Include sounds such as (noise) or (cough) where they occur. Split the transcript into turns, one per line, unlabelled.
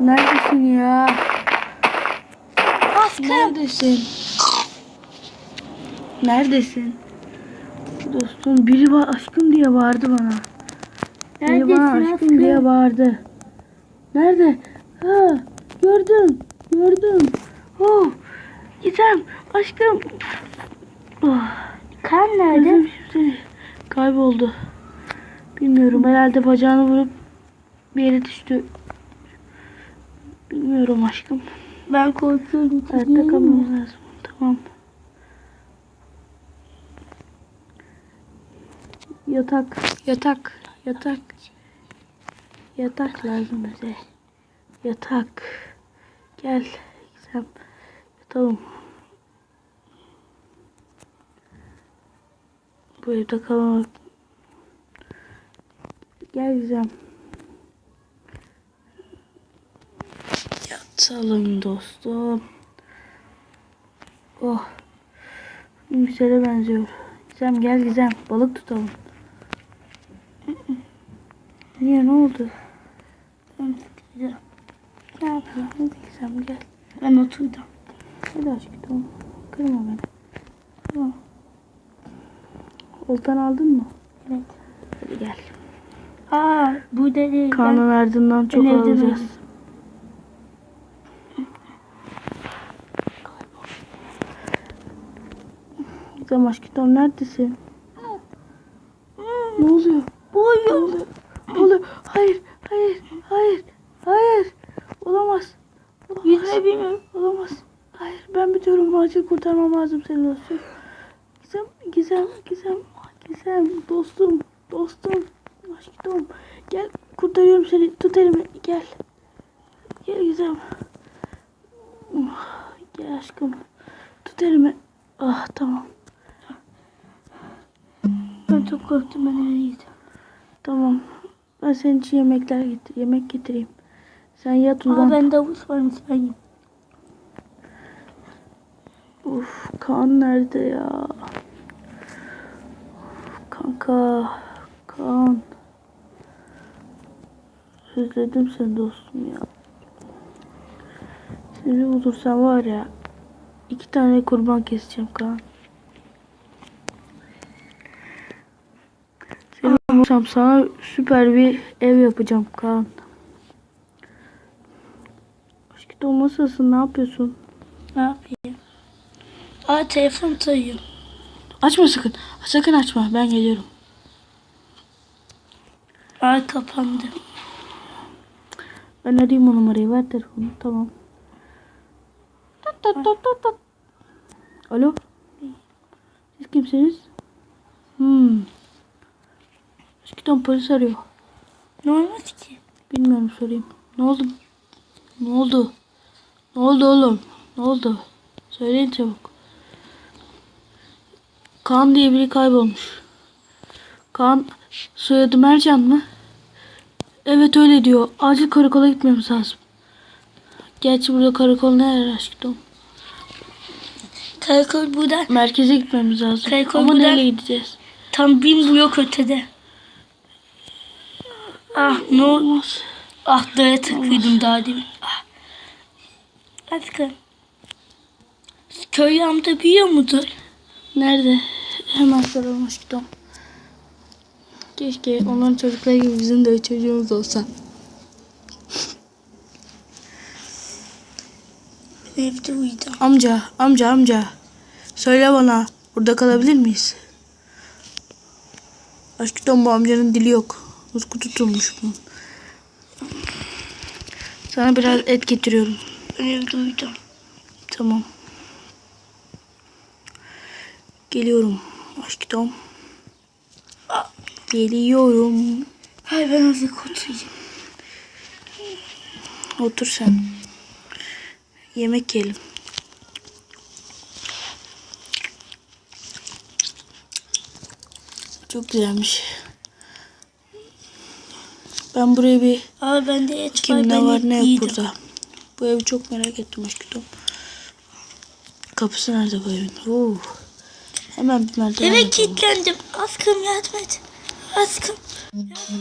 Neredesin ya?
Aşkım.
Neredesin? Neredesin? Dostum biri var aşkım diye bağırdı bana. Biri bana
Neredesin
aşkım diye
aşkım?
bağırdı. Nerede? Ha, gördüm. Gördüm. Oh, Gizem aşkım. Oh,
Kan nerede?
seni. Kayboldu. Bilmiyorum herhalde bacağını vurup bir yere düştü. Bilmiyorum aşkım.
Ben korkuyorum.
Hayatta kalmamız lazım. Tamam. Yatak, yatak, yatak. Yatak lazım bize. Yatak. Gel. Gizem. Yatalım. Bu evde kalamak. Gel Gizem. Yatalım dostum. Oh. Güzele benziyor. Gizem gel Gizem. Balık tutalım. Niye ne oldu?
Sıkılacağım.
Ne yapıyorsun? Hadi Gizem gel.
Ben oturdum.
Hadi aşkım tamam. Kırma beni. Kırma. Oltanı aldın mı?
Evet.
Hadi gel.
Aa burada değil.
Karnın ardından çok alacağız. Gizem aşkım neredesin? Ne oluyor?
Bu
Ne oluyor? Ne oluyor? Hayır, hayır, hayır, hayır. Olamaz. Olamaz.
Bilmiyorum.
Olamaz. Hayır, ben biliyorum. Acil kurtarmam lazım seni dostum. Gizem, Gizem, Gizem, Gizem, dostum, dostum, aşkım. Gel, kurtarıyorum seni. Tut elimi, gel. Gel Gizem. Gel aşkım. Tut elimi. Ah, tamam.
Çok korktum ben eve gideceğim.
Tamam. Ben senin için yemekler getir, yemek getireyim. Sen yat uzan.
Aa ben davul varmış ben yiyeyim.
Uf, Kaan nerede ya? Kanka, Kaan. Özledim seni dostum ya. Seni bulursam var ya, iki tane kurban keseceğim Kaan. Bulursam sana süper bir ev yapacağım Kaan. Aşkım olmasasın ne yapıyorsun?
Ne yapayım? Aa telefon sayıyor.
Açma sakın. Sakın açma. Ben geliyorum.
Aa kapandı.
Ben arayayım o numarayı. Ver telefonu. Tamam. Tat tat tat tat tat. Alo. Siz kimsiniz? Hmm. Aşkım polis arıyor.
Ne olmaz ki?
Bilmiyorum sorayım. Ne oldu? Ne oldu? Ne oldu oğlum? Ne oldu? Söyleyin çabuk. Kaan diye biri kaybolmuş. Kaan soyadı Mercan mı? Evet öyle diyor. Acil karakola gitmemiz lazım. Gerçi burada karakol ne yer aşkım?
Karakol burada.
Merkeze gitmemiz lazım.
Karakol
Ama
burada.
nereye gideceğiz?
Tam bin blok ötede. Ah ne?
Olmaz.
Ah daya takıyordum daha demin. Ah. Aşkım. Köy yağmda büyüyor mudur?
Nerede? Hemen soralım aşkım. Keşke onların çocukları gibi bizim de çocuğumuz olsa. (laughs)
Evde uyuyacağım.
Amca, amca, amca. Söyle bana, burada kalabilir miyiz? Aşkım bu amcanın dili yok. Utku tutulmuş bunun. Sana biraz et getiriyorum.
Evde uyuyacağım.
Tamam. Geliyorum aşkım. Geliyorum.
Hayır ben azıcık oturayım.
Otur sen. Yemek yiyelim. Çok güzelmiş. Ben buraya bir
Aa bende et var.
kim ne
ben
var
et
ne yok burada. Bu evi çok merak ettim aşkım. Kapısı nerede bu evin? Oo. Hemen bir merdiven
Eve
yapalım.
kilitlendim. Aşkım yardım et. Aşkım.